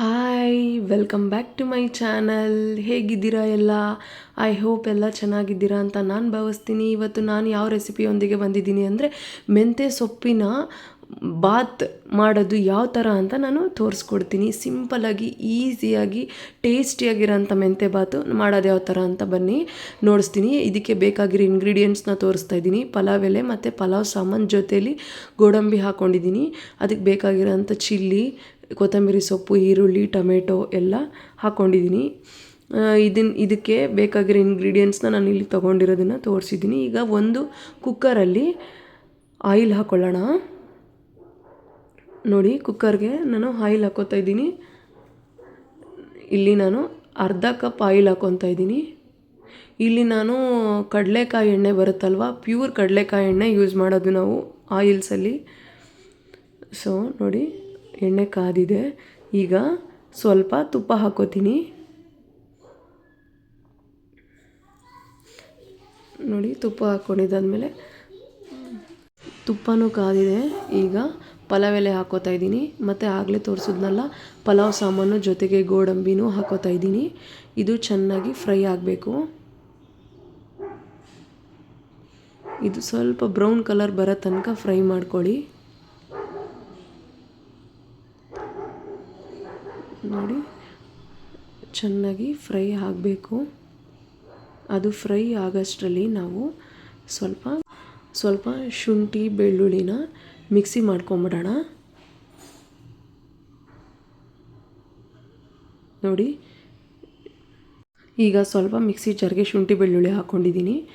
Hi welcome back to my channel ಹೇಗಿದ್ದೀರಾ ಎಲ್ಲ? I hope ಎಲ್ಲ ಚೆನ್ನಾಗಿದ್ದೀರಾ ಅಂತ ನಾನು ಭಾವಿಸ್ತೀನಿ. ಇವತ್ತು ನಾನು ಯಾವ ರೆಸಿಪಿಯೊಂದಿಗೆ ಬಂದಿದ್ದೀನಿ ಅಂದರೆ ಮೆಂತೆ ಸೊಪ್ಪಿನ ಬಾತ್ ಮಾಡೋದು ಯಾವ ಥರ ಅಂತ ನಾನು ತೋರಿಸ್ಕೊಡ್ತೀನಿ. ಸಿಂಪಲಾಗಿ ಈಸಿಯಾಗಿ ಟೇಸ್ಟಿಯಾಗಿರೋಂಥ ಮೆಂತೆ ಬಾತು ಮಾಡೋದು ಯಾವ ಥರ ಅಂತ ಬನ್ನಿ, ನೋಡಿಸ್ತೀನಿ. ಇದಕ್ಕೆ ಬೇಕಾಗಿರೋ ಇಂಗ್ರೀಡಿಯೆಂಟ್ಸ್ನ ತೋರಿಸ್ತಾ ಇದ್ದೀನಿ. ಪಲಾವ್ ಎಲೆ ಮತ್ತು ಪಲಾವ್ ಸಾಮಾನು ಜೊತೆಯಲ್ಲಿ ಗೋಡಂಬಿ ಹಾಕ್ಕೊಂಡಿದ್ದೀನಿ ಅದಕ್ಕೆ ಬೇಕಾಗಿರೋಂಥ ಚಿಲ್ಲಿ, ಕೊತ್ತಂಬರಿ ಸೊಪ್ಪು, ಈರುಳ್ಳಿ, ಟೊಮೆಟೊ ಎಲ್ಲ ಹಾಕ್ಕೊಂಡಿದ್ದೀನಿ ಇದನ್ನು ಇದಕ್ಕೆ ಬೇಕಾಗಿರೋ ಇಂಗ್ರೀಡಿಯೆಂಟ್ಸ್ನ ನಾನು ಇಲ್ಲಿ ತೊಗೊಂಡಿರೋದನ್ನು ತೋರಿಸಿದ್ದೀನಿ. ಈಗ ಒಂದು ಕುಕ್ಕರಲ್ಲಿ ಆಯಿಲ್ ಹಾಕ್ಕೊಳ್ಳೋಣ ನೋಡಿ ಕುಕ್ಕರ್ಗೆ ನಾನು ಆಯಿಲ್ ಹಾಕೋತಾ ಇದ್ದೀನಿ. ಇಲ್ಲಿ ನಾನು ಅರ್ಧ ಕಪ್ ಆಯಿಲ್ ಹಾಕ್ಕೊತಾ ಇದ್ದೀನಿ. ಇಲ್ಲಿ ನಾನು ಕಡಲೆಕಾಯಿ ಎಣ್ಣೆ ಬರುತ್ತಲ್ವ ಪ್ಯೂರ್ ಕಡಲೆಕಾಯಿ ಎಣ್ಣೆ ಯೂಸ್ ಮಾಡೋದು ನಾವು ಆಯಿಲ್ಸಲ್ಲಿ ಸೊ ನೋಡಿ, ಎಣ್ಣೆ ಕಾದಿದೆ. ಈಗ ಸ್ವಲ್ಪ ತುಪ್ಪ ಹಾಕೋತೀನಿ. ನೋಡಿ, ತುಪ್ಪ ಹಾಕ್ಕೊಂಡಿದ್ದಾದಮೇಲೆ ತುಪ್ಪನೂ ಕಾದಿದೆ. ಈಗ ಪಲಾವ್ ಎಲೆ ಹಾಕೋತಾ ಇದ್ದೀನಿ. ಮತ್ತು ಆಗಲೇ ತೋರಿಸಿದ್ನಲ್ಲ, ಪಲಾವ್ ಸಾಮಾನು ಜೊತೆಗೆ ಗೋಡಂಬಿನೂ ಹಾಕೋತಾ ಇದ್ದೀನಿ. ಇದು ಚೆನ್ನಾಗಿ ಫ್ರೈ ಆಗಬೇಕು. ಇದು ಸ್ವಲ್ಪ ಬ್ರೌನ್ ಕಲರ್ ಬರೋ ತನಕ ಫ್ರೈ ಮಾಡ್ಕೊಳ್ಳಿ. ನೋಡಿ, ಚೆನ್ನಾಗಿ ಫ್ರೈ ಆಗಬೇಕು. ಅದು ಫ್ರೈ ಆಗೋಷ್ಟರಲ್ಲಿ ನಾವು ಸ್ವಲ್ಪ ಸ್ವಲ್ಪ ಶುಂಠಿ ಬೆಳ್ಳುಳ್ಳಿನ ಮಿಕ್ಸಿ ಮಾಡ್ಕೊಂಬಿಡೋಣ. ನೋಡಿ. ಈಗ ಸ್ವಲ್ಪ ಮಿಕ್ಸಿ ಜರ್ಗೆ ಶುಂಠಿ ಬೆಳ್ಳುಳ್ಳಿ ಹಾಕ್ಕೊಂಡಿದ್ದೀನಿ.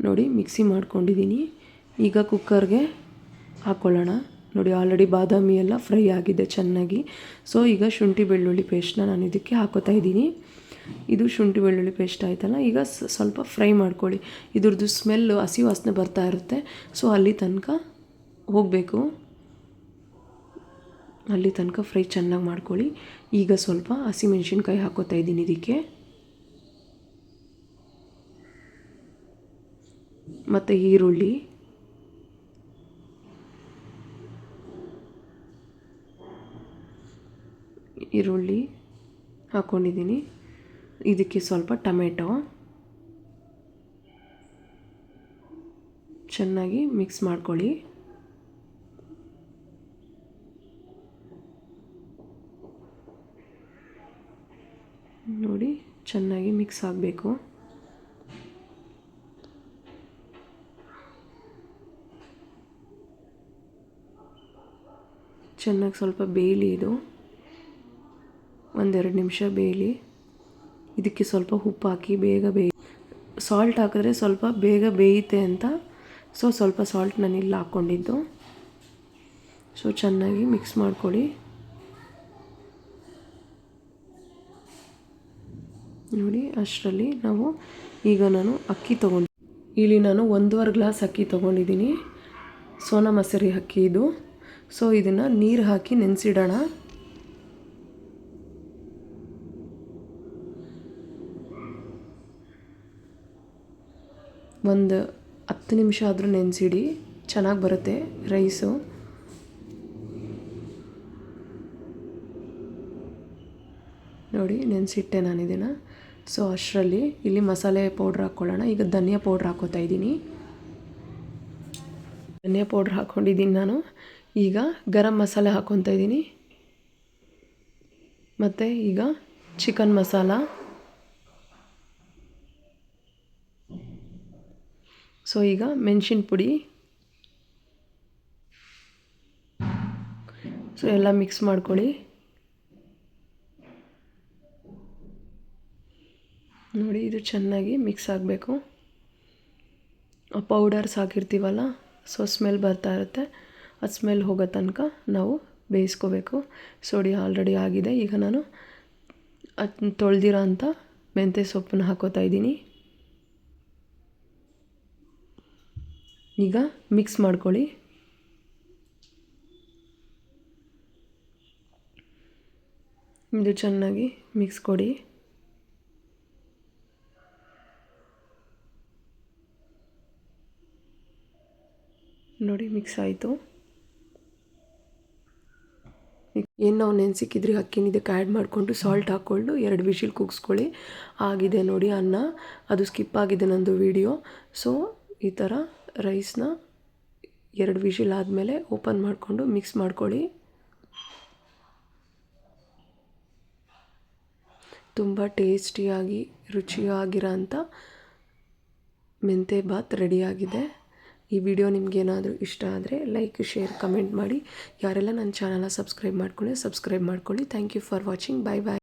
ನೋಡಿ, ಮಿಕ್ಸಿ ಮಾಡ್ಕೊಂಡಿದ್ದೀನಿ. ಈಗ ಕುಕ್ಕರ್ಗೆ ಹಾಕ್ಕೊಳ್ಳೋಣ ನೋಡಿ, ಆಲ್ರೆಡಿ ಬಾದಾಮಿ ಎಲ್ಲ ಫ್ರೈ ಆಗಿದೆ ಚೆನ್ನಾಗಿ. ಸೊ, ಈಗ ಶುಂಠಿ ಬೆಳ್ಳುಳ್ಳಿ ಪೇಸ್ಟ್ನ ನಾನು ಇದಕ್ಕೆ ಹಾಕೋತಾ ಇದ್ದೀನಿ. ಇದು ಶುಂಠಿ ಬೆಳ್ಳುಳ್ಳಿ ಪೇಸ್ಟ್ ಆಯ್ತಲ್ಲ, ಈಗ ಸ್ವಲ್ಪ ಫ್ರೈ ಮಾಡ್ಕೊಳ್ಳಿ. ಇದ್ರದ್ದು ಸ್ಮೆಲ್ಲು ಹಸಿ ವಾಸನೆ ಬರ್ತಾ ಇರುತ್ತೆ. ಸೊ, ಅಲ್ಲಿ ತನಕ ಹೋಗಬೇಕು. ಅಲ್ಲಿ ತನಕ ಫ್ರೈ ಚೆನ್ನಾಗಿ ಮಾಡ್ಕೊಳ್ಳಿ. ಈಗ ಸ್ವಲ್ಪ ಹಸಿಮೆಣ್ಸಿನ್ಕಾಯಿ ಹಾಕೋತಾ ಇದ್ದೀನಿ ಇದಕ್ಕೆ. ಮತ್ತು ಈರುಳ್ಳಿ. ಈರುಳ್ಳಿ ಹಾಕ್ಕೊಂಡಿದ್ದೀನಿ ಇದಕ್ಕೆ ಸ್ವಲ್ಪ ಟೊಮೆಟೊ. ಚೆನ್ನಾಗಿ ಮಿಕ್ಸ್ ಮಾಡ್ಕೊಳ್ಳಿ. ನೋಡಿ, ಚೆನ್ನಾಗಿ ಮಿಕ್ಸ್ ಆಗಬೇಕು. ಚೆನ್ನಾಗಿ ಸ್ವಲ್ಪ ಬೇಯಲಿ ಇದು. ಒಂದೆರಡು ನಿಮಿಷ ಬೇಯಲಿ ಇದಕ್ಕೆ ಸ್ವಲ್ಪ ಉಪ್ಪು ಹಾಕಿ ಬೇಗ ಬೇಯಿ ಸಾಲ್ಟ್ ಹಾಕಿದ್ರೆ ಸ್ವಲ್ಪ ಬೇಗ ಬೇಯುತ್ತೆ ಅಂತ. ಸೊ ಸ್ವಲ್ಪ ಸಾಲ್ಟ್ ನಾನು ಇಲ್ಲಿ ಹಾಕ್ಕೊಂಡಿದ್ದು. ಸೊ ಚೆನ್ನಾಗಿ ಮಿಕ್ಸ್ ಮಾಡ್ಕೊಳ್ಳಿ. ನೋಡಿ, ಅಷ್ಟರಲ್ಲಿ ನಾವು ಈಗ ನಾನು ಅಕ್ಕಿ ತೊಗೊಂಡು ಇಲ್ಲಿ ನಾನು ಒಂದೂವರೆ ಗ್ಲಾಸ್ ಅಕ್ಕಿ ತೊಗೊಂಡಿದ್ದೀನಿ. ಸೋನಾ ಮಸರಿ ಅಕ್ಕಿ ಇದು. ಸೊ ಇದನ್ನು ನೀರು ಹಾಕಿ ನೆನೆಸಿಡೋಣ. ಒಂದು ಹತ್ತು ನಿಮಿಷ ಆದರೂ ನೆನೆಸಿಡಿ. ಚೆನ್ನಾಗಿ ಬರುತ್ತೆ ರೈಸು. ನೋಡಿ, ನೆನೆಸಿಟ್ಟೆ ನಾನು ಇದನ್ನು ಸೊ ಅಷ್ಟರಲ್ಲಿ ಇಲ್ಲಿ ಮಸಾಲೆ ಪೌಡ್ರ್ ಹಾಕ್ಕೊಳ್ಳೋಣ. ಈಗ ಧನಿಯಾ ಪೌಡ್ರ್ ಹಾಕೋತಾ ಇದ್ದೀನಿ. ಧನಿಯಾ ಪೌಡ್ರ್ ಹಾಕ್ಕೊಂಡಿದ್ದೀನಿ ನಾನು. ಈಗ ಗರಂ ಮಸಾಲೆ ಹಾಕ್ಕೊತಾ ಇದ್ದೀನಿ. ಮತ್ತು ಈಗ ಚಿಕನ್ ಮಸಾಲ ಸೊ ಈಗ ಮೆಣಸಿನ ಪುಡಿ. ಸೊ ಎಲ್ಲ ಮಿಕ್ಸ್ ಮಾಡ್ಕೊಳ್ಳಿ. ನೋಡಿ, ಇದು ಚೆನ್ನಾಗಿ ಮಿಕ್ಸ್ ಆಗಬೇಕು. ಆ ಪೌಡರ್ಸ್ ಹಾಕಿರ್ತೀವಲ್ಲ ಸೊ ಸ್ಮೆಲ್ ಬರ್ತಾ ಇರುತ್ತೆ. ಅದು ಸ್ಮೆಲ್ ಹೋಗೋ ತನಕ ನಾವು ಬೇಯಿಸ್ಕೋಬೇಕು. ಸೋಡಿ ಆಲ್ರೆಡಿ ಆಗಿದೆ. ಈಗ ನಾನು ಅದು ತೊಳೆದಿರೋ ಅಂಥ ಮೆಂತ್ಯ ಸೊಪ್ಪನ್ನ ಹಾಕೋತಾ ಇದ್ದೀನಿ. ಈಗ ಮಿಕ್ಸ್ ಮಾಡ್ಕೊಳ್ಳಿ. ಇದು ಚೆನ್ನಾಗಿ ಮಿಕ್ಸ್ ಕೊಡಿ. ನೋಡಿ ಮಿಕ್ಸ್ ಆಯಿತು. ಏನು ನಾವು ನೆನೆಸಿಕ್ಕಿದ್ರೆ ಅಕ್ಕಿನ ಇದಕ್ಕೆ ಆ್ಯಡ್ ಮಾಡಿಕೊಂಡು ಸಾಲ್ಟ್ ಹಾಕ್ಕೊಂಡು ಎರಡು ವಿಷಿಲ್ ಕೂಗಿಸ್ಕೊಳ್ಳಿ. ಆಗಿದೆ ನೋಡಿ ಅನ್ನ. ಅದು ಸ್ಕಿಪ್ ಆಗಿದೆ ನಂದು ವಿಡಿಯೋ ಸೊ ಈ ಥರ ರೈಸ್ನ ಎರಡು ವಿಷಿಲ್ ಆದಮೇಲೆ ಓಪನ್ ಮಾಡಿಕೊಂಡು ಮಿಕ್ಸ್ ಮಾಡ್ಕೊಳ್ಳಿ. ತುಂಬ ಟೇಸ್ಟಿಯಾಗಿ ರುಚಿಯಾಗಿರೋ ಅಂಥ ಮೆಂತೆ ಬಾತ್ ರೆಡಿಯಾಗಿದೆ ಈ ವಿಡಿಯೋ ನಿಮಗೇನಾದರೂ ಇಷ್ಟ ಆದರೆ ಲೈಕ್ ಶೇರ್ ಕಮೆಂಟ್ ಮಾಡಿ. ಯಾರೆಲ್ಲ ನನ್ನ ಚಾನಲ್ನ ಸಬ್ಸ್ಕ್ರೈಬ್ ಮಾಡ್ಕೊಳ್ಳಿ ಸಬ್ಸ್ಕ್ರೈಬ್ ಮಾಡ್ಕೊಳ್ಳಿ. Thank you for watching bye bye